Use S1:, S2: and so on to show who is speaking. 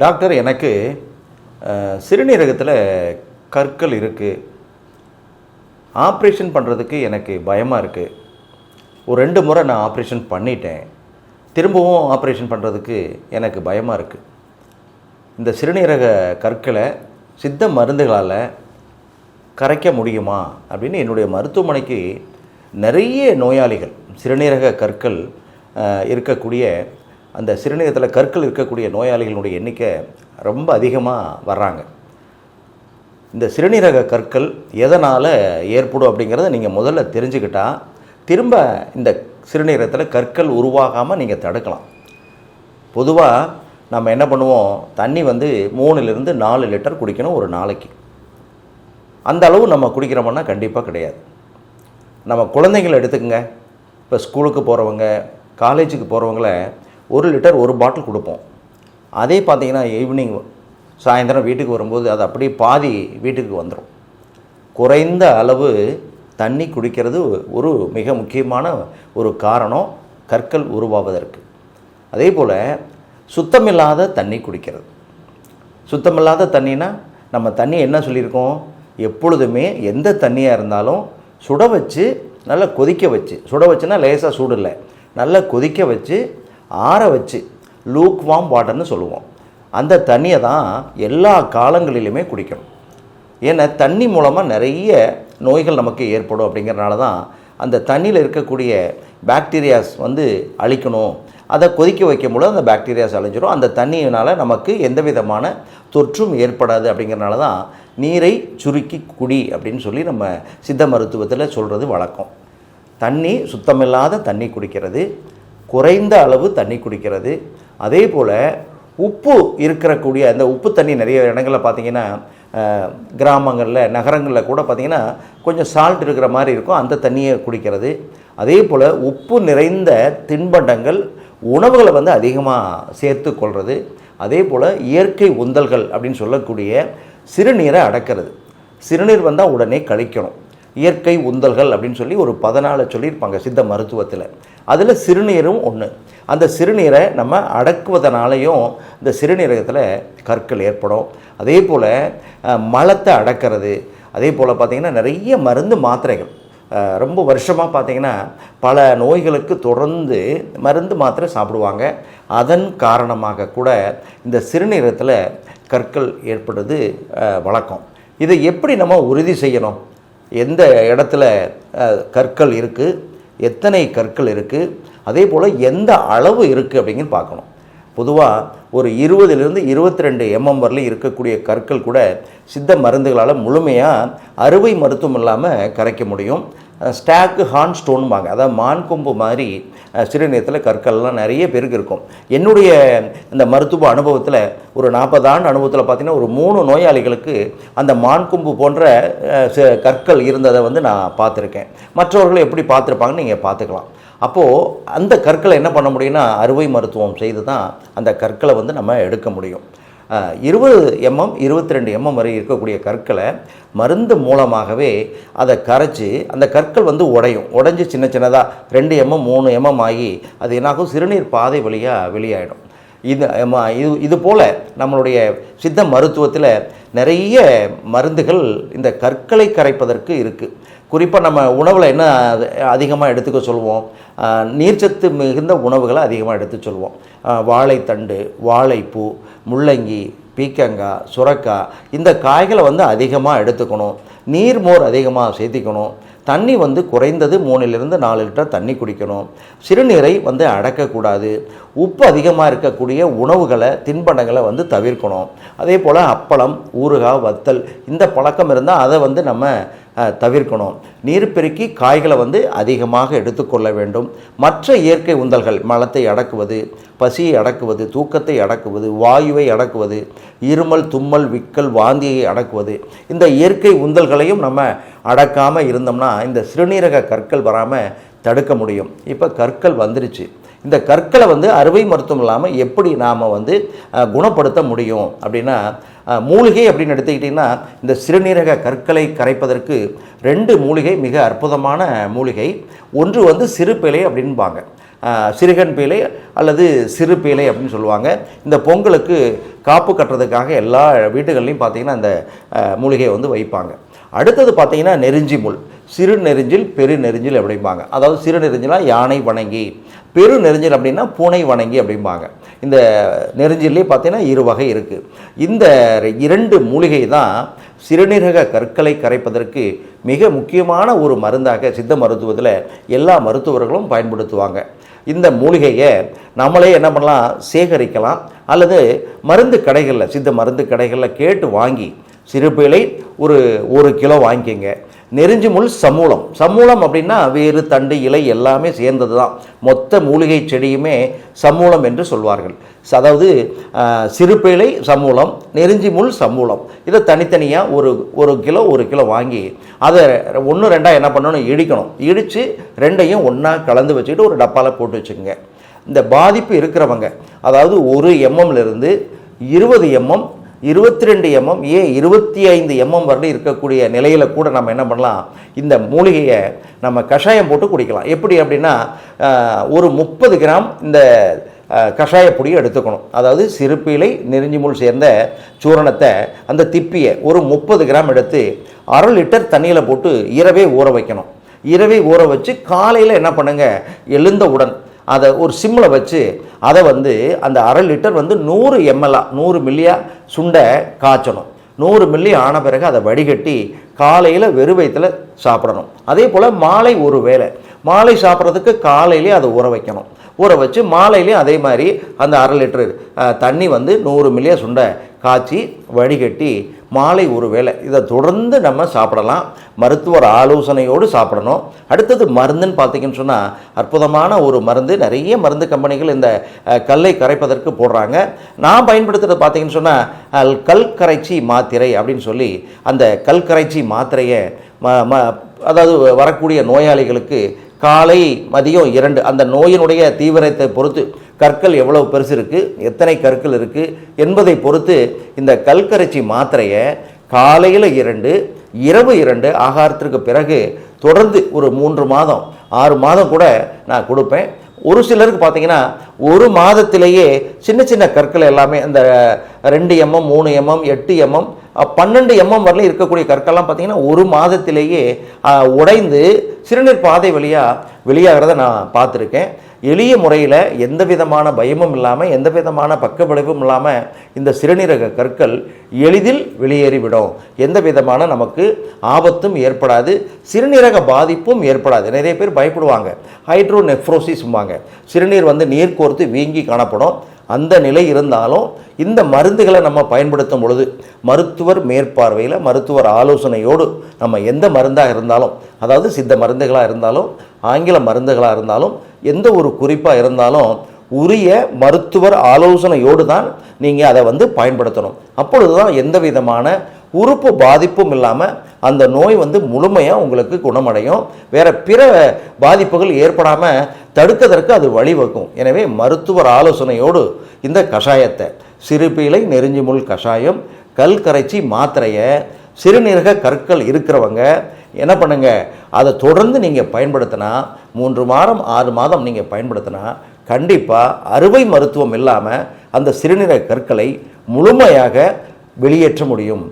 S1: Doctor எனக்கு சிறுநீரகத்தில் கற்கள் இருக்குது ஆப்ரேஷன் பண்ணுறதுக்கு எனக்கு பயமாக இருக்குது ஒரு ரெண்டு முறை நான் ஆப்ரேஷன் பண்ணிட்டேன். திரும்பவும் ஆப்ரேஷன் பண்ணுறதுக்கு எனக்கு பயமாக இருக்குது இந்த சிறுநீரக கற்களை சித்த மருந்துகளால் கரைக்க முடியுமா? அப்படின்னு என்னுடைய மருத்துவமனைக்கு நிறைய நோயாளிகள் சிறுநீரக கற்கள் இருக்கக்கூடிய அந்த சிறுநீரகத்தில் கற்கள் இருக்கக்கூடிய நோயாளிகளுடைய எண்ணிக்கை ரொம்ப அதிகமாக வர்றாங்க. இந்த சிறுநீரக கற்கள் எதனால் ஏற்படும் அப்படிங்கிறத நீங்கள் முதல்ல தெரிஞ்சுக்கிட்டால் திரும்ப இந்த சிறுநீரகத்தில் கற்கள் உருவாகாமல் நீங்கள் தடுக்கலாம். பொதுவாக நம்ம என்ன பண்ணுவோம்? தண்ணி வந்து மூணுலேருந்து நாலு லிட்டர் குடிக்கணும் ஒரு நாளைக்கு. அந்த அளவு நம்ம குடிக்கிறோம்னா கண்டிப்பாக கிடையாது. நம்ம குழந்தைங்களை எடுத்துக்கங்க. இப்போ ஸ்கூலுக்கு போகிறவங்க காலேஜுக்கு போகிறவங்கள ஒரு லிட்டர் ஒரு பாட்டில் கொடுப்போம். அதே பார்த்தீங்கன்னா ஈவினிங் சாயந்தரம் வீட்டுக்கு வரும்போது அது அப்படியே பாதி வீட்டுக்கு வந்துடும் குறைந்த அளவு தண்ணி குடிக்கிறது ஒரு மிக முக்கியமான ஒரு காரணம் கற்கள் உருவாவதற்கு. அதே போல் சுத்தமில்லாத தண்ணி குடிக்கிறது. சுத்தமில்லாத தண்ணினா நம்ம தண்ணி என்ன சொல்லியிருக்கோம்? எப்பொழுதுமே எந்த தண்ணியாக இருந்தாலும் சுட வச்சு நல்லா கொதிக்க வச்சு சுட வச்சுன்னா லேசாக சூடு இல்லை. நல்லா கொதிக்க வச்சு ஆற வச்சு லூக் வாம் வாட்டர்னு சொல்லுவோம். அந்த தண்ணியை தான் எல்லா காலங்களிலுமே குடிக்கணும். ஏன்னா தண்ணி மூலமாக நிறைய நோய்கள் நமக்கு ஏற்படும் அப்படிங்கிறனால தான் அந்த தண்ணியில் இருக்கக்கூடிய பாக்டீரியாஸ் வந்து அழிக்கணும். அதை கொதிக்க வைக்கும்போது அந்த பாக்டீரியாஸ் அழிஞ்சிடும் அந்த தண்ணியினால் நமக்கு எந்த விதமான தொற்றும் ஏற்படாது அப்படிங்கிறனால தான் நீரை சுருக்கி குடி அப்படின்னு சொல்லி நம்ம சித்த மருத்துவத்தில் சொல்கிறது வழக்கம். தண்ணி சுத்தமில்லாத தண்ணி குடிக்கிறது குறைந்த அளவு தண்ணி குடிக்கிறது. அதே போல் உப்பு இருக்கக்கூடிய அந்த உப்பு தண்ணி நிறைய இடங்களில் பார்த்தீங்கன்னா கிராமங்களில் நகரங்களில் கூட பார்த்தீங்கன்னா கொஞ்சம் சால்ட் இருக்கிற மாதிரி இருக்கும் அந்த தண்ணியை குடிக்கிறது. அதே போல் உப்பு நிறைந்த தின்பண்டங்கள் உணவுகளை வந்து அதிகமாக சேர்த்து கொள்வது அதே போல் இயற்கை உந்தல்கள் அப்படின்னு சொல்லக்கூடிய சிறுநீரை அடக்கிறது. சிறுநீர் வந்தால் உடனே கழிக்கணும். இயற்கை உந்தல்கள் அப்படின்னு சொல்லி ஒரு பதினாலு சொல்லியிருப்பாங்க சித்த மருத்துவத்தில். அதில் சிறுநீரும் ஒன்று அந்த சிறுநீரை நம்ம அடக்குவதனாலையும் இந்த சிறுநீரகத்தில் கற்கள் ஏற்படும். அதே போல் மலத்தை அடக்கிறது. அதே போல் பார்த்திங்கன்னா நிறைய மருந்து மாத்திரைகள். ரொம்ப வருஷமாக பார்த்தீங்கன்னா பல நோய்களுக்கு தொடர்ந்து மருந்து மாத்திரை சாப்பிடுவாங்க. அதன் காரணமாக கூட இந்த சிறுநீரகத்தில் கற்கள் ஏற்படுறது வழக்கம். இதை எப்படி நம்ம உறுதி செய்யணும்? எந்த இடத்துல கற்கள் இருக்குது எத்தனை கற்கள் இருக்குது அதே போல் எந்த அளவு இருக்குது அப்படிங்கன்னு பார்க்கணும். பொதுவாக ஒரு இருபதுலேருந்து இருபத்தி ரெண்டு எம்எம் வரலையும் இருக்கக்கூடிய கற்கள் கூட சித்த மருந்துகளால் முழுமையாக அறுவை மருத்துவம் இல்லாமல் கரைக்க முடியும். ஸ்டாக்கு ஹான் ஸ்டோன்பாங்க. அதாவது மான் கொம்பு மாதிரி சிறுநீரத்தில் கற்கள்லாம் நிறைய பேருக்கு இருக்கும். என்னுடைய இந்த மருத்துவ அனுபவத்தில் ஒரு நாற்பது ஆண்டு அனுபவத்தில் பார்த்தீங்கன்னா ஒரு மூணு நோயாளிகளுக்கு அந்த மான் கொம்பு போன்ற ச- கற்கள் இருந்ததை வந்து நான் பார்த்துருக்கேன். மற்றவர்கள் எப்படி பார்த்துருப்பாங்கன்னு நீங்கள் பார்த்துக்கலாம். அப்போது அந்த கற்களை என்ன பண்ண முடியும்னா அறுவை மருத்துவம் செய்து தான் அந்த கற்களை வந்து நம்ம எடுக்க முடியும். இருபது எம்எம் இருபத்தி ரெண்டு எம்எம் வரை இருக்கக்கூடிய கற்களை மருந்து மூலமாகவே அதை கரைச்சி அந்த கற்கள் வந்து உடையும். உடைஞ்சு சின்ன சின்னதாக ரெண்டு எம்எம் மூணு எம்எம் ஆகி அது என்னாகும்? சிறுநீர் பாதை வழியாக வெளியாயிடும். இது இது இது போல் நம்மளுடைய சித்த மருத்துவத்தில் நிறைய மருந்துகள் இந்த கற்களை கரைப்பதற்கு இருக்குது குறிப்பாக நம்ம உணவில் என்ன அதிகமாக எடுத்துக்க சொல்லுவோம்? நீர்ச்சத்து மிகுந்த உணவுகளை அதிகமாக எடுத்து சொல்லுவோம். வாழைத்தண்டு வாழைப்பூ முள்ளங்கி பீக்கங்காய் சுரக்காய் இந்த காய்களை வந்து அதிகமாக எடுத்துக்கணும். நீர்மோர் அதிகமாக சேர்த்திக்கணும். தண்ணி வந்து குறைந்தது மூணிலிருந்து நாலு லிட்டர் தண்ணி குடிக்கணும். சிறுநீரை வந்து அடக்கக்கூடாது. உப்பு அதிகமாக இருக்கக்கூடிய உணவுகளை தின்பண்டங்களை வந்து தவிர்க்கணும். அதே போல் அப்பளம் ஊறுகாய் வத்தல் இந்த பழக்கம் இருந்தால் அதை வந்து நம்ம தவிர்க்கணும். நீர் பெருக்கி காய்களை வந்து அதிகமாக எடுத்துக்கொள்ள வேண்டும். மற்ற இயற்கை உந்தல்கள் மலத்தை அடக்குவது பசியை அடக்குவது தூக்கத்தை அடக்குவது வாயுவை அடக்குவது இருமல் தும்மல் விக்கல் வாந்தியை அடக்குவது இந்த இயற்கை உந்தல்களையும் நம்ம அடக்காமல் இருந்தோம்னா இந்த சிறுநீரக கற்கள் வராமல் தடுக்க முடியும். இப்போ கற்கள் வந்துருச்சு. இந்த கற்களை வந்து அறுவை மருத்துவம் இல்லாமல் எப்படி நாம் வந்து குணப்படுத்த முடியும்? அப்படின்னா மூலிகை அப்படின்னு எடுத்துக்கிட்டிங்கன்னா இந்த சிறுநீரக கற்களை கரைப்பதற்கு ரெண்டு மூலிகை மிக அற்புதமான மூலிகை. ஒன்று வந்து சிறுபிழை அப்படின்பாங்க. சிறுகன் பீலை அல்லது சிறு பீலை அப்படின்னு சொல்லுவாங்க. இந்த பொங்கலுக்கு காப்பு கட்டுறதுக்காக எல்லா வீடுகள்லையும் பார்த்தீங்கன்னா அந்த மூலிகையை வந்து வைப்பாங்க. அடுத்தது பார்த்தீங்கன்னா நெருஞ்சி முள் சிறு நெருஞ்சில் பெரு நெருஞ்சில் அப்படிம்பாங்க. அதாவது சிறு நெருஞ்சிலா யானை வணங்கி பெரு நெருஞ்சில் அப்படின்னா பூனை வணங்கி அப்படிம்பாங்க. இந்த நெருஞ்சிலே பார்த்தீங்கன்னா இரு வகை இருக்குது இந்த இரண்டு மூலிகை தான் சிறுநீரக கற்களை கரைப்பதற்கு மிக முக்கியமான ஒரு மருந்தாக சித்த மருத்துவத்தில் எல்லா மருத்துவர்களும் பயன்படுத்துவாங்க. இந்த மூலிகையை நம்மளே என்ன பண்ணலாம் சேகரிக்கலாம் அல்லது மருந்து கடைகளில் சித்த மருந்து கடைகளில் கேட்டு வாங்கி சிறுபிழை ஒரு ஒரு கிலோ வாங்கிக்கங்க. நெருஞ்சி முள் சமூலம். சமூலம் அப்படின்னா வேறு தண்டு இலை எல்லாமே சேர்ந்தது தான் மொத்த மூலிகை செடியுமே சமூலம் என்று சொல்வார்கள். அதாவது சிறுப்பிலை சமூலம் நெருஞ்சி முள் சமூலம். இதை தனித்தனியாக ஒரு ஒரு கிலோ ஒரு கிலோ வாங்கி அதை ஒன்று ரெண்டாக என்ன பண்ணணும்? இடிக்கணும். இடித்து ரெண்டையும் ஒன்றா கலந்து வச்சுக்கிட்டு ஒரு டப்பாவில் போட்டு வச்சுக்கோங்க. இந்த பாதிப்பு இருக்கிறவங்க அதாவது ஒரு எம்எம்லேருந்து இருபது எம்எம் இருபத்தி ரெண்டு எம்எம் ஏ இருபத்தி ஐந்து எம்எம் வரலும் இருக்கக்கூடிய நிலையில் கூட நம்ம என்ன பண்ணலாம்? இந்த மூலிகையை நம்ம கஷாயம் போட்டு குடிக்கலாம். எப்படி அப்படின்னா ஒரு முப்பது கிராம் இந்த கஷாய பொடியை எடுத்துக்கணும். அதாவது சிறுப்பீலை நெருஞ்சிமுள் சேர்ந்த சூரணத்தை அந்த திப்பியை ஒரு முப்பது கிராம் எடுத்து அரை லிட்டர் தண்ணியில் போட்டு இரவே ஊற வைக்கணும். இரவே ஊற வச்சு காலையில் என்ன பண்ணுங்கள் எழுந்தவுடன் அதை ஒரு சிம்மில் வச்சு அதை வந்து அந்த அரை லிட்டர் வந்து நூறு எம்எல்ஆ நூறு மில்லியா சுண்டை காய்ச்சணும். நூறு மில்லி ஆன பிறகு அதை வடிகட்டி காலையில் வெறு வயித்துல சாப்பிடணும். அதே போல் மாலை ஒரு வேளை. மாலை சாப்பிட்றதுக்கு காலையிலே அதை ஊற வைக்கணும். ஊற வச்சு மாலையிலையும் அதே மாதிரி அந்த அரை லிட்டரு தண்ணி வந்து நூறு மில்லியாக சுண்டை காய்ச்சி வடிகட்டி மாலை ஒரு வேளை. இதை தொடர்ந்து நம்ம சாப்பிடலாம். மருத்துவர் ஆலோசனையோடு சாப்பிடணும். அடுத்தது மருந்துன்னு பார்த்தீங்கன்னு சொன்னால் அற்புதமான ஒரு மருந்து. நிறைய மருந்து கம்பெனிகள் இந்த கல்லை கரைப்பதற்கு போடுறாங்க. நான் பயன்படுத்துகிறது பார்த்தீங்கன்னு சொன்னால் கல் கரைச்சி மாத்திரை அப்படின்னு சொல்லி அந்த கல் கரைச்சி மாத்திரையை ம ம அதாவது வரக்கூடிய நோயாளிகளுக்கு காலை மதியம் இரண்டு. அந்த நோயினுடைய தீவிரத்தை பொறுத்து கற்கள் எவ்வளவு பெருசு இருக்குது எத்தனை கற்கள் இருக்குது என்பதை பொறுத்து இந்த கல்கரைச்சி மாத்திரையை காலையில் இரண்டு இரவு இரண்டு ஆகாரத்திற்கு பிறகு தொடர்ந்து ஒரு மூன்று மாதம் ஆறு மாதம் கூட நான் கொடுப்பேன். ஒரு சிலருக்கு பார்த்தீங்கன்னா ஒரு மாதத்திலேயே சின்ன சின்ன கற்கள் எல்லாமே அந்த ரெண்டு எம்எம் மூணு எம்எம் எட்டு எம்எம் பன்னெண்டு எம்எம் வரலையும் இருக்கக்கூடிய கற்கள்லாம் பார்த்தீங்கன்னா ஒரு மாதத்திலேயே உடைந்து சிறுநீர் பாதை வழியாக வெளியாகிறத நான் பார்த்துருக்கேன். எளிய முறையில் எந்த விதமான பயமும் இல்லாமல் எந்த விதமான பக்கவிளைவும் இல்லாமல் இந்த சிறுநீரக கற்கள் எளிதில் வெளியேறிவிடும். எந்த விதமான நமக்கு ஆபத்தும் ஏற்படாது சிறுநீரக பாதிப்பும் ஏற்படாது. நிறைய பேர் பயப்படுவாங்க. ஹைட்ரோ நெஃப்ரோசிஸ்வாங்க சிறுநீர் வந்து நீர் கோர்த்து வீங்கி காணப்படும். அந்த நிலை இருந்தாலும் இந்த மருந்துகளை நம்ம பயன்படுத்தும் பொழுது மருத்துவர் மேற்பார்வையில் மருத்துவர் ஆலோசனையோடு நம்ம எந்த மருந்தாக இருந்தாலும் அதாவது சித்த மருந்துகளாக இருந்தாலும் ஆங்கில மருந்துகளாக இருந்தாலும் எந்த ஒரு குறிப்பாக இருந்தாலும் உரிய மருத்துவர் ஆலோசனையோடு தான் நீங்கள் அதை வந்து பயன்படுத்தணும். அப்பொழுது தான் எந்த விதமான உறுப்பு பாதிப்பும் இல்லாமல் அந்த நோய் வந்து முழுமையாக உங்களுக்கு குணமடையும். வேறு பிற பாதிப்புகள் ஏற்படாமல் தடுக்கதற்கு அது வழிவகுக்கும். எனவே மருத்துவர் ஆலோசனையோடு இந்த கஷாயத்தை சிறுபீலை நெருஞ்சி முள் கஷாயம் கல் கரைச்சி மாத்திரையை சிறுநீரக கற்கள் இருக்கிறவங்க என்ன பண்ணுங்க? அதை தொடர்ந்து நீங்கள் பயன்படுத்தினா மூன்று மாதம் ஆறு மாதம் நீங்கள் பயன்படுத்தினா கண்டிப்பாக அறுவை மருத்துவம் இல்லாமல் அந்த சிறுநீரக கற்களை முழுமையாக வெளியேற்ற முடியும்.